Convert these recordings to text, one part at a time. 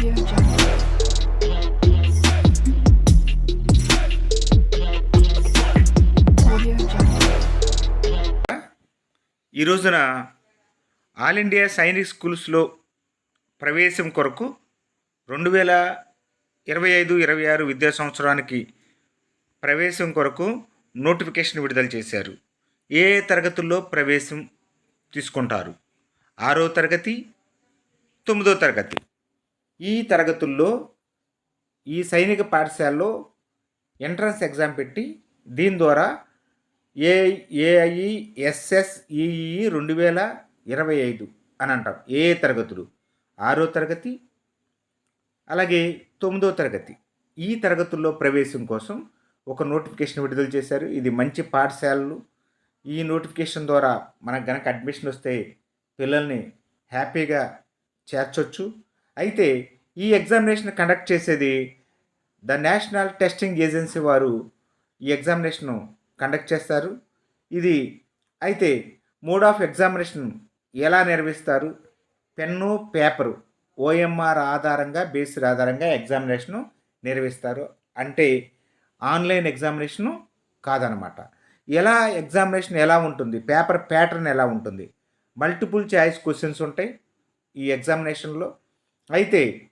ఈ రోజున all India Sainik స్కూల్స్లో ప్రవేశం కొరకు రెండు వేల ఇరవై ఐదు ఇరవై ఆరు విద్యా సంవత్సరానికి ప్రవేశం కొరకు నోటిఫికేషన్ విడుదల చేశారు. ఏ ఏ తరగతుల్లో ప్రవేశం తీసుకుంటారు? ఆరో తరగతి తొమ్మిదో తరగతి. ఈ తరగతుల్లో ఈ సైనిక పాఠశాలలో ఎంట్రన్స్ ఎగ్జామ్ పెట్టి దీని ద్వారా ఏ ఏఐ ఎస్ఎస్ఈఈ రెండు వేల ఇరవై ఐదు అని అంటాం. ఏ ఏ తరగతులు? ఆరో తరగతి అలాగే తొమ్మిదో తరగతి. ఈ తరగతుల్లో ప్రవేశం కోసం ఒక నోటిఫికేషన్ విడుదల చేశారు. ఇది మంచి పాఠశాలలు. ఈ నోటిఫికేషన్ ద్వారా మనకు గనక అడ్మిషన్ వస్తే పిల్లల్ని హ్యాపీగా చేర్చొచ్చు. అయితే ఈ ఎగ్జామినేషన్ కండక్ట్ చేసేది ద నేషనల్ టెస్టింగ్ ఏజెన్సీ వారు ఈ ఎగ్జామినేషన్ను కండక్ట్ చేస్తారు. ఇది అయితే మోడ్ ఆఫ్ ఎగ్జామినేషన్ ఎలా నిర్వహిస్తారు? పెన్ను పేపరు ఓఎంఆర్ ఆధారంగా బేసిడ్ ఆధారంగా ఎగ్జామినేషను నిర్వహిస్తారు. అంటే ఆన్లైన్ ఎగ్జామినేషను కాదనమాట. ఎలా ఎగ్జామినేషన్ ఎలా ఉంటుంది? పేపర్ ప్యాటర్న్ ఎలా ఉంటుంది? మల్టిపుల్ చాయిస్ క్వశ్చన్స్ ఉంటాయి ఈ ఎగ్జామినేషన్లో. అయితే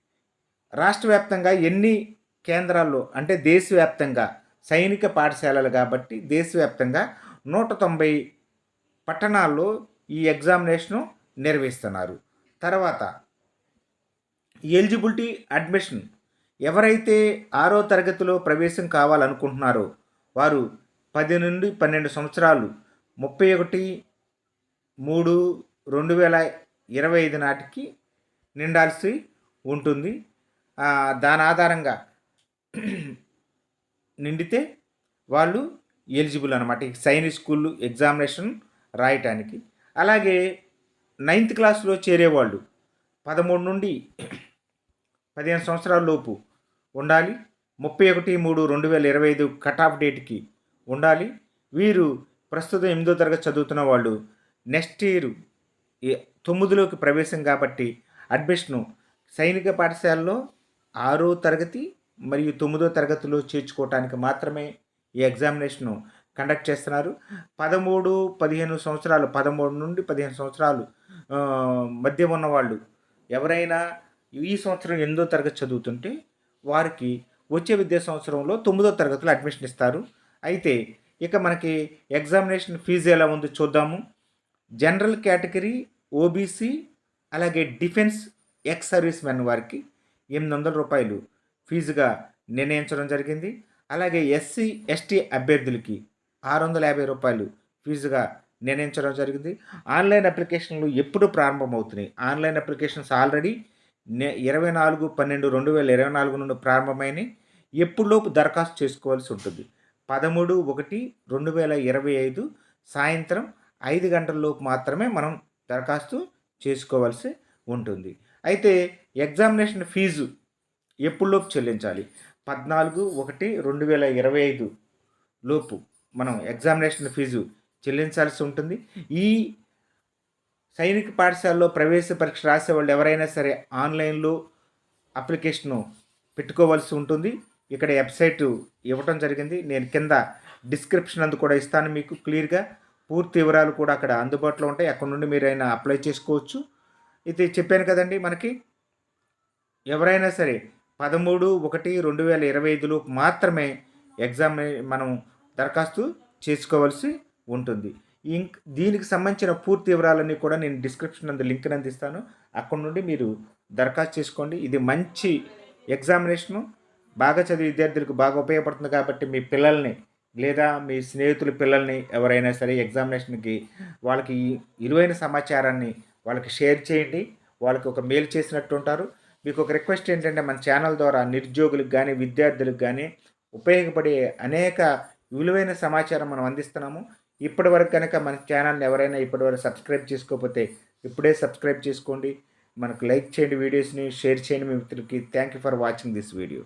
రాష్ట్ర వ్యాప్తంగా ఎన్ని కేంద్రాల్లో అంటే దేశవ్యాప్తంగా సైనిక పాఠశాలలు కాబట్టి దేశవ్యాప్తంగా నూట తొంభై పట్టణాల్లో ఈ ఎగ్జామినేషను నిర్వహిస్తున్నారు. తర్వాత ఎలిజిబిలిటీ అడ్మిషన్ ఎవరైతే ఆరో తరగతిలో ప్రవేశం కావాలనుకుంటున్నారో వారు పది నుండి పన్నెండు సంవత్సరాలు ముప్పై ఒకటి మూడు రెండు వేల ఇరవై ఐదు నాటికి నిండాల్సి ఉంటుంది. దాని ఆధారంగా నిండితే వాళ్ళు ఎలిజిబుల్ అనమాట ఈ సైనిక్ స్కూల్ ఎగ్జామినేషన్ రాయటానికి. అలాగే నైన్త్ క్లాస్లో చేరేవాళ్ళు పదమూడు నుండి పదిహేను సంవత్సరాల లోపు ఉండాలి. ముప్పై ఒకటి మూడు రెండు వేల ఇరవై ఐదు కట్ ఆఫ్ డేట్కి ఉండాలి. వీరు ప్రస్తుతం ఎనిమిదో తరగతి చదువుతున్న వాళ్ళు నెక్స్ట్ ఇయర్ తొమ్మిదిలోకి ప్రవేశం కాబట్టి అడ్మిషను సైనిక పాఠశాలలో ఆరో తరగతి మరియు తొమ్మిదో తరగతిలో చేర్చుకోవటానికి మాత్రమే ఈ ఎగ్జామినేషను కండక్ట్ చేస్తున్నారు. పదమూడు పదిహేను సంవత్సరాలు పదమూడు నుండి పదిహేను సంవత్సరాలు మధ్య ఉన్నవాళ్ళు ఎవరైనా ఈ సంవత్సరం ఎనిమిదో తరగతి చదువుతుంటే వారికి వచ్చే విద్యా సంవత్సరంలో తొమ్మిదో తరగతిలో అడ్మిషన్ ఇస్తారు. అయితే ఇక మనకి ఎగ్జామినేషన్ ఫీజు ఎలా ఉందో చూద్దాము. జనరల్ కేటగిరీ ఓబీసీ అలాగే డిఫెన్స్ ఎక్స్ సర్వీస్ మెన్ వారికి ఎనిమిది వందల రూపాయలు ఫీజుగా నిర్ణయించడం జరిగింది. అలాగే ఎస్సీ ఎస్టీ అభ్యర్థులకి ఆరు వందల యాభై రూపాయలు ఫీజుగా నిర్ణయించడం జరిగింది. ఆన్లైన్ అప్లికేషన్లు ఎప్పుడు ప్రారంభమవుతున్నాయి. ఆన్లైన్ అప్లికేషన్స్ ఆల్రెడీ నే ఇరవై నాలుగు పన్నెండు రెండు వేల ఇరవై నాలుగు నుండి ప్రారంభమైనవి ఎప్పుడులోపు దరఖాస్తు చేసుకోవాల్సి ఉంటుంది. పదమూడు ఒకటి రెండు వేల ఇరవై ఐదు సాయంత్రం ఐదు గంటల లోపు మాత్రమే మనం దరఖాస్తు చేసుకోవాల్సి ఉంటుంది. అయితే ఎగ్జామినేషన్ ఫీజు ఎప్పుడులోపు చెల్లించాలి? పద్నాలుగు ఒకటి రెండు వేల ఇరవై ఐదు లోపు మనం ఎగ్జామినేషన్ ఫీజు చెల్లించాల్సి ఉంటుంది. ఈ సైనిక పాఠశాలలో ప్రవేశ పరీక్ష రాసే వాళ్ళు ఎవరైనా సరే ఆన్లైన్లో అప్లికేషను పెట్టుకోవాల్సి ఉంటుంది. ఇక్కడ వెబ్సైట్ ఇవ్వటం జరిగింది. నేను కింద డిస్క్రిప్షన్ అందు కూడా ఇస్తాను మీకు క్లియర్గా. పూర్తి వివరాలు కూడా అక్కడ అందుబాటులో ఉంటాయి. అక్కడ నుండి మీరు అయినా అప్లై చేసుకోవచ్చు. ఇది చెప్పాను కదండి మనకి. ఎవరైనా సరే పదమూడు ఒకటి రెండు వేల ఇరవై ఐదులో మాత్రమే ఎగ్జామ్ మనం దరఖాస్తు చేసుకోవాల్సి ఉంటుంది. ఇంక్ దీనికి సంబంధించిన పూర్తి వివరాలన్నీ కూడా నేను డిస్క్రిప్షన్ అందు లింక్ అందిస్తాను అక్కడ నుండి మీరు దరఖాస్తు చేసుకోండి. ఇది మంచి ఎగ్జామినేషను. బాగా చదివే విద్యార్థులకు బాగా ఉపయోగపడుతుంది కాబట్టి మీ పిల్లల్ని లేదా మీ స్నేహితుల పిల్లల్ని ఎవరైనా సరే ఎగ్జామినేషన్కి వాళ్ళకి ఈ సమాచారాన్ని వాళ్ళకి షేర్ చేయండి వాళ్ళకి ఒక మేలు చేసినట్టు ఉంటారు. మీకు ఒక రిక్వెస్ట్ ఏంటంటే మన ఛానల్ ద్వారా నిరుద్యోగులకు కానీ విద్యార్థులకు కానీ ఉపయోగపడే అనేక విలువైన సమాచారం మనం అందిస్తున్నాము. ఇప్పటి వరకు కనుక మన ఛానల్ని ఎవరైనా ఇప్పటివరకు సబ్స్క్రైబ్ చేసుకోకపోతే ఇప్పుడే సబ్స్క్రైబ్ చేసుకోండి. మనకు లైక్ చేయండి వీడియోస్ని షేర్ చేయండి. మీ మిత్రులకి thank you for watching this video.